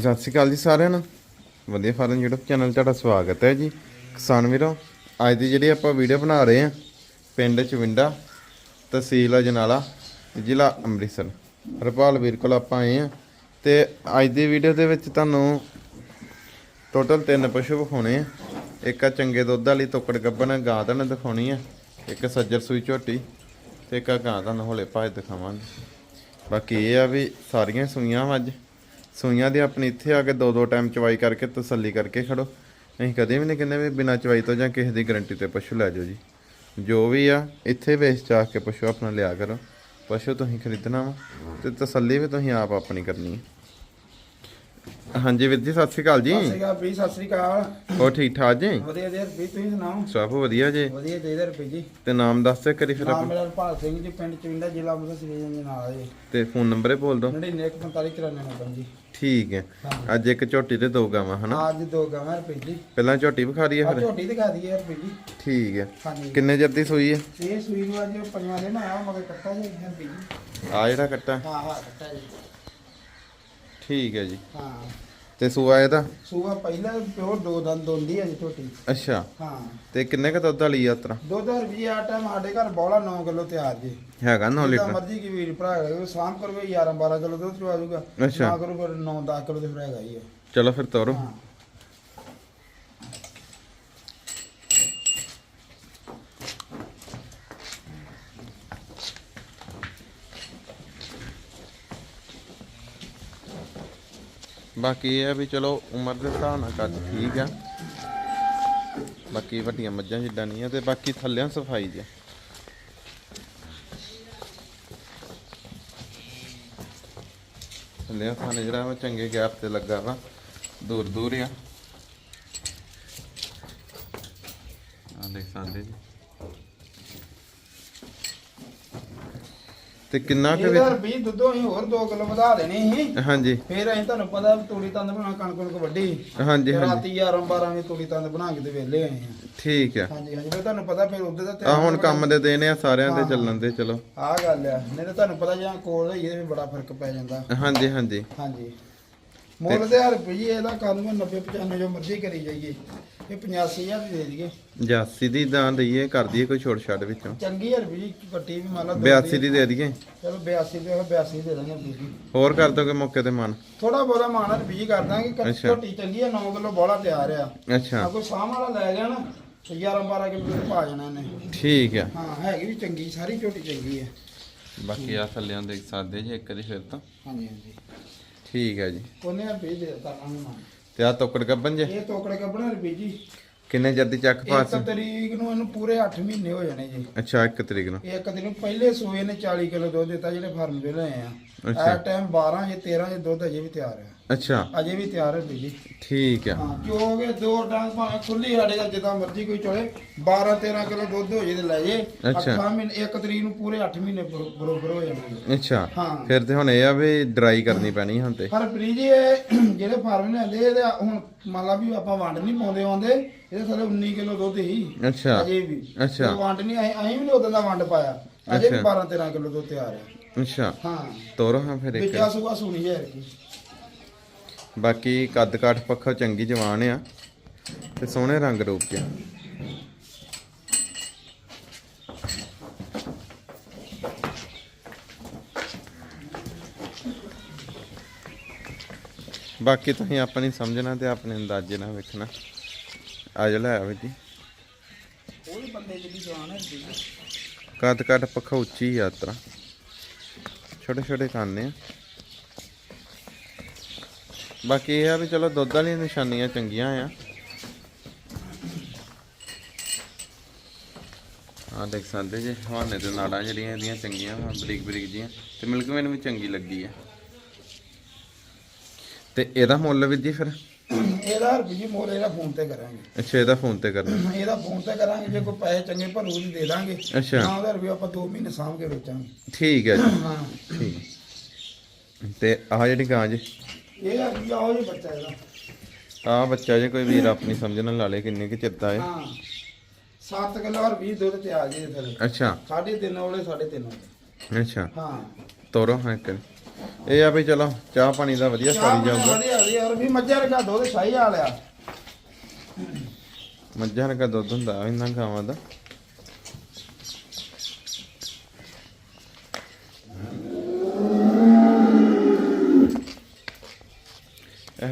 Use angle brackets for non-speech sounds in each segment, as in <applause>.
ਸਤਿ ਸ਼੍ਰੀ ਅਕਾਲ ਜੀ ਸਾਰਿਆਂ ਨੂੰ। ਵਧੀਆ ਫਾਰਮ YouTube ਚੈਨਲ ਤੁਹਾਡਾ ਸਵਾਗਤ ਹੈ ਜੀ। ਕਿਸਾਨ ਵੀਰੋ, ਅੱਜ ਦੀ ਜਿਹੜੀ ਆਪਾਂ ਵੀਡੀਓ ਬਣਾ ਰਹੇ ਹਾਂ, ਪਿੰਡ ਚਵਿੰਡਾ, ਤਹਿਸੀਲ ਅਜਨਾਲਾ ਜ਼ਿਲ੍ਹਾ ਅੰਮ੍ਰਿਤਸਰ। ਹਰਪਾਲ ਵੀਰ ਕੋਲ ਆਪਾਂ ਆਏ ਹਾਂ ਤੇ ਅੱਜ ਦੀ ਵੀਡੀਓ ਦੇ ਵਿੱਚ ਤੁਹਾਨੂੰ ਟੋਟਲ ਤਿੰਨ ਪਸ਼ੂ ਵਿਖਾਉਣੇ ਆ। ਇੱਕ ਆ ਚੰਗੇ ਦੁੱਧ ਵਾਲੀ ਤੋਕੜ ਗੱਬਨ ਗਾਂ ਤੁਹਾਨੂੰ ਦਿਖਾਉਣੀ ਆ। ਇੱਕ ਸੱਜਰ ਸੂਈ ਝੋਟੀ ਤੇ ਇੱਕ ਆ ਗਾਂ ਤੁਹਾਨੂੰ ਹੌਲੇ ਭਾਜ ਦਿਖਾਵਾਂਗੇ। ਬਾਕੀ ਇਹ ਆ ਵੀ ਸਾਰੀਆਂ ਸੂਈਆਂ ਵਾ ਅੱਜ। ਸੂਈਆਂ ਦੀ ਆਪਣੀ ਇੱਥੇ ਆ ਕੇ ਦੋ ਦੋ ਟਾਈਮ ਚਵਾਈ ਕਰਕੇ ਤਸੱਲੀ ਕਰਕੇ ਖੜੋ। ਅਸੀਂ ਕਦੇ ਵੀ ਨਹੀਂ ਕਹਿੰਦੇ ਵੀ ਬਿਨਾਂ ਚਵਾਈ ਤੋਂ ਜਾਂ ਕਿਸੇ ਦੀ ਗਾਰੰਟੀ ਤੇ ਪਸ਼ੂ ਲੈ ਜਾਓ ਜੀ। ਜੋ ਵੀ ਆ, ਇੱਥੇ ਵੇਚ ਚਾ ਕੇ ਪਸ਼ੂ ਆਪਣਾ ਲਿਆ ਕਰੋ। ਪਸ਼ੂ ਤੁਸੀਂ ਖਰੀਦਣਾ ਵਾ ਤੇ ਤਸੱਲੀ ਵੀ ਤੁਸੀਂ ਆਪ ਆਪਣੀ ਕਰਨੀ ਹੈ ਹਾਂਜੀ ਵੀਰ ਜੀ ਸਤਿ ਸ਼੍ਰੀ ਅਕਾਲ ਜੀ। ਸਤਿ ਸ਼੍ਰੀ ਅਕਾਲ ਵੀ ਸਤਿ ਸ਼੍ਰੀ ਅਕਾਲ। ਹੋਰ ਠੀਕ ਠਾਕ ਜੀ? ਵਧੀਆ ਜੀ ਵੀ ਤੁਸੀਂ ਸੁਣਾਓ? ਸਭ ਵਧੀਆ ਜੀ। ਵਧੀਆ ਚਾਹੀਦਾ ਰੁਪਏ ਜੀ। ਤੇ ਨਾਮ ਦੱਸ ਦਿਓ ਕਰੀ ਫਿਰ ਨਾਮ ਆਪਣਾ। ਮੇਰਾ ਹਰਪਾਲ ਸਿੰਘ ਜੀ ਪਿੰਡ ਚਵਿੰਡਾ ਜ਼ਿਲ੍ਹਾ ਅੰਮ੍ਰਿਤਸਰ ਸ੍ਰੀ ਜੀ ਨਾਲ ਜੀ। ਤੇ ਫੋਨ ਨੰਬਰ ਹੀ ਬੋਲ ਦਿਓ। 994594 ਜੀ। ਠੀਕ ਹੈ। ਅੱਜ ਇੱਕ ਝੋਟੀ ਤੇ ਦੋ ਗਾਵਾਂ ਹਨਾ? ਅੱਜ ਦੋ ਗਾਵਾਂ ਰੁਪਏ ਜੀ। ਪਹਿਲਾਂ ਝੋਟੀ ਵਿਖਾ ਆ ਫਿਰ। ਝੋਟੀ ਦਿਖਾ ਦਈਏ ਰੁਪਏ ਜੀ। ਠੀਕ ਹੈ। ਕਿੰਨੇ ਚਿਰ ਦੀ ਸੂਈ ਹੈ? ਇਹ ਸੂਈ ਨੂੰ ਅੱਜ ਪੰਜਵਾਂ ਦਿਨ ਆਇਆ ਮਗਰ ਕੱਟਾ ਜੀ ਰੁਪਏ ਜੀ। ਆ ਜਿਹੜਾ ਕੱਟਾ। ਹਾਂ ਹਾਂ ਕੱਟਾ ਜੀ। ਠੀਕ ਹੈ ਜੀ। ਹਾਂ। ਤੇ ਸੂਆ ਇਹਦਾ? ਸੂਆ ਪਹਿਲਾ ਪਿਓਰ ਦੋ ਦੰਦ ਦੋਂਦੀ ਹੈ ਜੀ ਝੋਟੀ। ਅੱਛਾ। ਹਾਂ। ਤੇ ਕਿੰਨੇ ਕ ਦੁੱਧ ਵਾਲੀ ਯਾਤਰਾ? ਦੁੱਧ ਰੁਪਏ ਆ ਟਾਈਮ ਸਾਡੇ ਘਰ ਬੋਲਾ 9 ਕਿਲੋ ਤਿਆਰ ਜੀ। ਹੈਗਾ 9 ਜਿੱਦਾਂ ਲੀਟਰ? ਮਰਜ਼ੀ ਕੀ ਵੀਰ ਭਰਾ ਹੈਗਾ ਸਾਮ ਕਰਵੇ 11 12 ਕਿਲੋ ਦੁੱਧ ਚਵਾ ਦੂਗਾ। ਅੱਛਾ। ਨਾ ਕਰੂ ਫਿਰ 9 10 ਕਿਲੋ ਤੇ ਫਿਰ ਹੈਗਾ ਹੀ ਹੈ। ਚਲੋ ਫਿਰ ਤੋਰੋ। ਬਾਕੀ ਇਹ ਆ ਵੀ ਚਲੋ ਉਮਰ ਦੇ ਹਿਸਾਬ ਨਾਲ ਕੱਦ ਠੀਕ ਆ। ਬਾਕੀ ਵੱਡੀਆਂ ਮੱਝਾਂ ਜਿੱਦਾਂ ਨਹੀਂ ਆ ਤੇ ਬਾਕੀ ਥੱਲਿਆਂ ਸਫ਼ਾਈ ਜੀ ਥੱਲਿਆਂ ਥਾਣੇ ਜਿਹੜਾ ਵਾ ਚੰਗੇ ਗੈਪ ਤੇ ਲੱਗਾ ਵਾ ਦੂਰ ਦੂਰ ਆ। ਆ ਦੇਖ ਸਕਦੇ ਜੀ। ਤੇ ਕਿੰਨਾ ਕੁ ਵਿੱਚ ਰੁਪਏ ਦੁੱਧੋਂ ਅਸੀਂ ਹੋਰ 2 ਕਿਲੋ ਵਧਾ ਦੇਣੇ ਸੀ। ਹਾਂਜੀ। ਫਿਰ ਅਸੀਂ ਤੁਹਾਨੂੰ ਪਤਾ ਵੀ ਤੂੜੀ ਤੰਦ ਬਣਾ ਕਣਕ ਕਣਕ ਵੱਡੀ ਹਾਂਜੀ ਤੇ ਹਾਂਜੀ। ਰਾਤੀ 11 12 ਵਜੇ ਤੂੜੀ ਤੰਦ ਬਣਾ ਕੇ ਤੇ ਵੇਲੇ ਆਏ ਹਾਂ ਠੀਕ ਆ। ਹਾਂਜੀ ਹਾਂਜੀ। ਫਿਰ ਤੁਹਾਨੂੰ ਪਤਾ ਫਿਰ ਉਹਦੇ ਦਾ ਆ ਹੁਣ ਕੰਮ ਦੇ ਦੇਣੇ ਆ ਸਾਰਿਆਂ ਦੇ ਚੱਲਣ ਦੇ ਚਲੋ। ਆਹ ਗੱਲ ਆ। ਨਹੀਂ ਤਾਂ ਤੁਹਾਨੂੰ ਪਤਾ ਜਾਂ ਕੋਲ ਹੋਈਏ ਤੇ ਫਿਰ ਬੜਾ ਫ਼ਰਕ ਪੈ ਜਾਂਦਾ। ਹਾਂਜੀ ਹਾਂਜੀ। ਹਾਂਜੀ। ਮੁੱਲ ਤੇ ਹਰ ਰੁਪਏ ਇਹਦਾ ਕੰਮ 90 95 ਜੋ ਮਰਜ਼ੀ ਕਰੀ ਜਾਈਏ। ਇਹ 85000 ਦੀ ਦੇ ਦਈਏ। ਜਾਸੀ ਦੀ ਦਾਂ ਦਈਏ ਕਰ ਦਈਏ ਕੋਈ ਛੋਟ ਛੱਡ ਵਿੱਚੋਂ। ਚੰਗੀ ਹੈ ਰੁਪਏ ਕੱਟੀ ਵੀ ਮੰਨ ਲਾ ਦੋ 82 ਦੀ ਦੇ। ਦਈਏ। ਚਲੋ 82 ਦੇ 82 ਦੇ ਦਾਂਗੇ ਰੁਪਏ ਜੀ ਹੋਰ ਕਰ ਦੋਗੇ ਮੌਕੇ ਤੇ ਮਨ? ਥੋੜਾ ਬੋਲਾ ਮਾਣਾ ਰੁਪਏ ਕਰ ਦਾਂਗੇ ਕੱਟੀ ਚੰਗੀ ਹੈ 9 ਕਿਲੋ ਬੋਲਾ ਤਿਆਰ ਆ। ਆ ਅੱਛਾ ਕੋਈ ਸਾਹ ਵਾਲਾ ਲੈ ਗਿਆ ਨਾ ਤੇ 11 12 ਕਿਲੋ ਪਾ ਜਾਣਾ ਇਹਨੇ। ਠੀਕ ਆ। ਹਾਂ ਹੈਗੀ ਵੀ ਚੰਗੀ ਸਾਰੀ ਝੋਟੀ ਚੰਗੀ ਹੈ ਬਾਕੀ ਆ ਥੱਲਿਆਂ ਦੇਖ ਸਕਦੇ ਜੀ ਇੱਕ ਦੀ ਫਿਰ ਤਾਂ। ਹਾਂਜੀ ਹਾਂਜੀ। ਠੀਕ ਹੈ ਜੀ। ਉਹਨੇ ਰੁਪਏ ਦੇ ਦਿੱਤਾ ਸਾਨੂੰ ਮਾਨ ਤੇ ਆ ਤੋਕੜ ਗੱਬਨ ਜੇ? ਇਹ ਤੋਕੜੇ ਕੱਪੜੇ ਰੁਪਏ ਜੀ। ਕਿੰਨੇ ਚਿਰ ਦੀ ਚੱਕ ਪਾਸ? ਇੱਕ ਤਰੀਕ ਨੂੰ ਇਹਨੂੰ ਪੂਰੇ 8 ਮਹੀਨੇ ਹੋ ਜਾਣੇ ਜੀ। ਅੱਛਾ ਇੱਕ ਤਰੀਕ ਨੂੰ। ਇੱਕ ਦਿਨ ਪਹਿਲੇ ਸੂਏ ਨੇ 40 ਕਿਲੋ ਦੁੱਧ ਦਿੱਤਾ ਜਿਹੜੇ ਫਾਰਮ ਦੇ ਲਏ ਆ। ਅੱਛਾ। ਟਾਈਮ 12 ਜੇ 13 ਜੇ ਦੁੱਧ ਅਜੇ ਵੀ ਤਿਆਰ ਹੈ ਅੱਛਾ। ਅਜੇ ਵੀ ਤਿਆਰ ਹੈ ਬੀਜੀ। ਠੀਕ ਆ। ਹਾਂ ਕਿਉਂਕਿ ਦੋ ਡੰਗ ਭਾਵੇਂ ਖੁੱਲੀ ਸਾਡੇ ਘਰ ਜਿੱਦਾਂ ਮਰਜ਼ੀ ਕੋਈ ਚੋਲੇ। 12 13 ਕਿਲੋ ਦੁੱਧ ਹੋ ਜੇ ਤੇ ਲੈ ਜੇ। ਅੱਛਾ। 8 ਮਹੀਨੇ ਇੱਕ ਤਰੀਕ ਨੂੰ ਪੂਰੇ 8 ਮਹੀਨੇ ਬਰੋ- ਬਰੋਬਰ ਹੋ ਜਾਣਗੇ। ਅੱਛਾ। ਹਾਂ। ਫਿਰ ਤੇ ਹੁਣ ਇਹ ਆ ਵੀ ਡਰਾਈ ਕਰਨੀ ਪੈਣੀ ਹੁਣ ਤੇ। ਪਰ ਪ੍ਰੀਤ ਜੀ ਇਹ ਜਿਹੜੇ ਫਾਰਮ ਨੇ ਆਂਦੇ ਇਹਦੇ ਹੁਣ ਮੰਨ ਲਾ ਵੀ ਆਪਾਂ ਵੰਡ ਨਹੀਂ ਪਾਉਂਦੇ ਆਉਂਦੇ ਇਹਦੇ ਥੱਲੇ 19 ਕਿਲੋ ਦੁੱਧ ਹੀ। ਅੱਛਾ। ਅਜੇ ਵੀ। ਅੱਛਾ। ਤੇ ਵੰਡ ਨਹੀਂ ਅਸੀਂ ਅਸੀਂ ਵੀ ਨਹੀਂ ਉਦੋਂ ਦਾ ਵੰਡ ਪਾਇਆ। ਅਜੇ ਵੀ ਅੱਛਾ। 12 13 ਕਿਲੋ ਦੁੱਧ ਤਿਆਰ ਹੈ। ਅੱਛਾ। ਹਾਂ। ਤੋਰੋ ਹਾਂ ਫਿਰ ਇੱਕ। ਵਿੱਚਾ ਸੁਗਾ ਸੁਣੀ ਹੈ ਕੀ ਬਾਕੀ ਕੱਦ ਕਾਠ ਪੱਖੋਂ ਚੰਗੀ ਜਵਾਨ ਆ ਤੇ ਸੋਹਣੇ ਰੰਗ ਰੂਪ ਚ ਆ। ਬਾਕੀ ਤੁਸੀਂ ਆਪਣੀ ਸਮਝਣਾ ਤੇ ਆਪਣੇ ਅੰਦਾਜ਼ੇ ਨਾਲ ਵੇਖਣਾ। ਆ ਜਾ ਲੈ ਆਵੇ ਜੀ। ਉਹ ਵੀ ਬੰਦੇ ਜਿਹੜੀ ਜਵਾਨ ਹੈ ਜੀ ਕੱਦ ਕਾਠ ਪੱਖੋਂ ਉੱਚੀ ਯਾਤਰਾ ਛੋਟੇ ਛੋਟੇ ਕਾਨੇ ਆ। ਬਾਕੀ ਇਹ ਆ ਵੀ ਚਲੋ ਦੁੱਧ ਵਾਲੀਆਂ ਨਿਸ਼ਾਨੀਆਂ ਚੰਗੀਆਂ ਆ। ਆ ਦੇਖ ਸਕਦੇ ਜੇ ਹਵਾਨੇ ਦੇ ਨਾੜਾਂ ਜਿਹੜੀਆਂ ਇਹਦੀਆਂ ਚੰਗੀਆਂ ਵਾ ਬਰੀਕ ਬਰੀਕ ਜੀਆਂ ਤੇ ਮਿਲਕ ਮੈਨੂੰ ਵੀ ਚੰਗੀ ਲੱਗੀ ਆ। ਤੇ ਇਹਦਾ ਮੁੱਲ ਵੀ ਜੀ ਫਿਰ? ਇਹਦਾ ਰੁਪਈਏ ਮੋਲ ਇਹਦਾ ਫੋਨ ਤੇ ਕਰਾਂਗੇ। ਅੱਛਾ ਇਹਦਾ ਫੋਨ ਤੇ ਕਰਨਾ। <clears throat> ਇਹਦਾ ਫੋਨ ਤੇ ਕਰਾਂਗੇ ਜੇ ਕੋਈ ਪੈਸੇ ਚੰਗੇ ਭਰੂ ਦੀ ਦੇ ਦਾਂਗੇ ਅੱਛਾ। ਨਾ ਉਹਦਾ ਰੁਪਈਆ ਆਪਾਂ 2 ਮਹੀਨੇ ਸਾਂਭ ਕੇ ਵੇਚਾਂਗੇ। ਠੀਕ ਹੈ ਜੀ। ਹਾਂ। ਠੀਕ। ਤੇ ਆਹ ਜਿਹੜੀ ਗਾਂ ਜੀ ਇਹ ਆ ਬੱਚਾ ਇਹਦਾ। ਆ ਬੱਚਾ ਜੇ ਕੋਈ ਵੀਰ ਆਪਣੀ ਸਮਝ ਨਾਲ ਲਾ ਲੇ ਕਿੰਨੇ ਕਿ ਚਿਰਦਾ ਹੈ ਹਾਂ 7 ਕਿਲੋ ਰੁਪਈਏ ਦੁੱਧ ਤੇ ਆ ਜੇ ਥੱਲੇ ਅੱਛਾ। ਸਾਢੇ ਤਿੰਨ ਵਾਲੇ ਸਾਢੇ ਤਿੰਨ ਵਾਲੇ ਅੱਛਾ। ਹਾਂ। ਤੋਰੋ ਹਾਂ ਇੱਕ। ਇਹ ਆ ਵੀ ਚਲੋ ਚਾਹ ਪਾਣੀ ਦਾ ਵਧੀਆ ਸਾਰੀ ਜਾਊਗਾ। ਵਧੀਆ ਵਧੀਆ। ਯਾਰ ਵੀ ਮੱਝਾਂ ਰਗਾ ਦੁੱਧ ਸ਼ਾਹੀ ਆ ਲਿਆ ਮੱਝਾਂ ਦਾ ਦੁੱਧ ਹੁੰਦਾ ਇਹਨਾਂ ਗਾਵਾਂ ਦਾ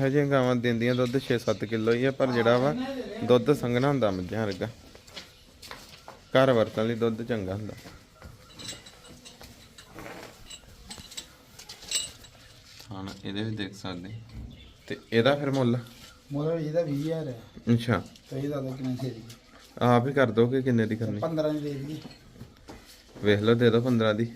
ਇਹੋ ਜਿਹੀਆਂ ਗਾਵਾਂ ਦਿੰਦੀਆਂ ਦੁੱਧ 6-7 ਕਿਲੋ ਹੀ ਆ ਪਰ ਜਿਹੜਾ ਵਾ ਦੁੱਧ ਸੰਘਣਾ ਹੁੰਦਾ ਮੱਝਾਂ ਵਰਗਾ। ਘਰ ਵਰਤਣ ਲਈ ਦੁੱਧ ਚੰਗਾ ਹੁੰਦਾ। ਹਾਂ ਇਹਦੇ ਵੀ ਦੇਖ ਸਕਦੇ। ਤੇ ਇਹਦਾ ਫਿਰ ਮੁੱਲ? ਮੋਰ ਇਹਦਾ 20000 ਹੈ। ਅੱਛਾ। ਤੇ ਇਹਦਾ ਤਾਂ ਕਿੰਨੇ ਦੇ ਦੀ? ਆਪ ਹੀ ਕਰ ਦੋਗੇ ਕਿੰਨੇ ਦੀ ਕਰਨੀ? 15 ਦੀ ਦੇ ਦੀ ਵੇਖ ਲਓ ਦੇ ਦਿਓ 15 ਦੀ।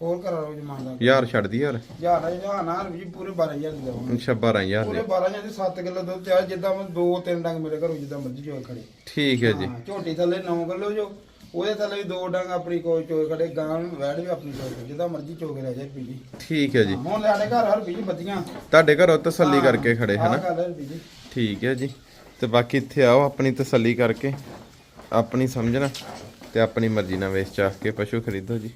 ਹੋਰ ਕਰਾ ਲਓ ਜਮਾਨ ਯਾਰ ਛੱਡ ਦੀ ਯਾਰ। ਯਾਰ ਯਾਰ ਨਾ ਵੀ ਪੂਰੇ 12000 ਦੀ ਦੇਵਾਂਗੇ। ਅੱਛਾ 12000 ਪੂਰੇ ਦੀ 12000 ਦੀ 7 ਕਿਲੋ ਦੁੱਧ ਤਿਆਰ ਜਿੱਦਾਂ ਮੈਂ ਦੋ ਤਿੰਨ ਡੰਗ ਮੇਰੇ ਘਰੋਂ ਜਿੱਦਾਂ ਮਰਜ਼ੀ ਚੋਏ ਖੜੇ। ਠੀਕ ਹੈ ਜੀ। ਹਾਂ, ਝੋਟੀ ਥੱਲੇ 9 ਕਿਲੋ ਜੋ ਉਹਦੇ ਥੱਲੇ ਵੀ ਦੋ ਡੰਗ ਆਪਣੀ ਕੋਈ ਚੋਏ ਖੜੇ ਗਾਂ ਨੂੰ ਵੈੜ ਵੀ ਆਪਣੀ ਚੋਏ ਖੜੇ, ਜਿੱਦਾਂ ਮਰਜ਼ੀ ਚੋ ਕੇ ਲੈ ਜਾ ਪੀਜੀ ਠੀਕ ਹੈ ਜੀ। ਹੁਣ ਸਾਡੇ ਘਰ ਹਰ ਪੀਜੀ ਬੱਦੀਆਂ ਤੁਹਾਡੇ ਘਰੋਂ ਤਸੱਲੀ ਕਰਕੇ ਖੜੇ ਆਹ ਹਨਾ ਗੱਲ ਹੈ ਪੀਜੀ ਠੀਕ ਹੈ ਜੀ। ਤੇ ਬਾਕੀ ਇੱਥੇ ਆਓ ਆਪਣੀ ਤਸੱਲੀ ਕਰਕੇ ਆਪਣੀ ਸਮਝਣਾ ਤੇ ਆਪਣੀ ਮਰਜ਼ੀ ਨਾਲ ਵੇਚ ਚਾਹ ਕੇ ਪਸ਼ੂ ਖਰੀਦੋ ਜੀ।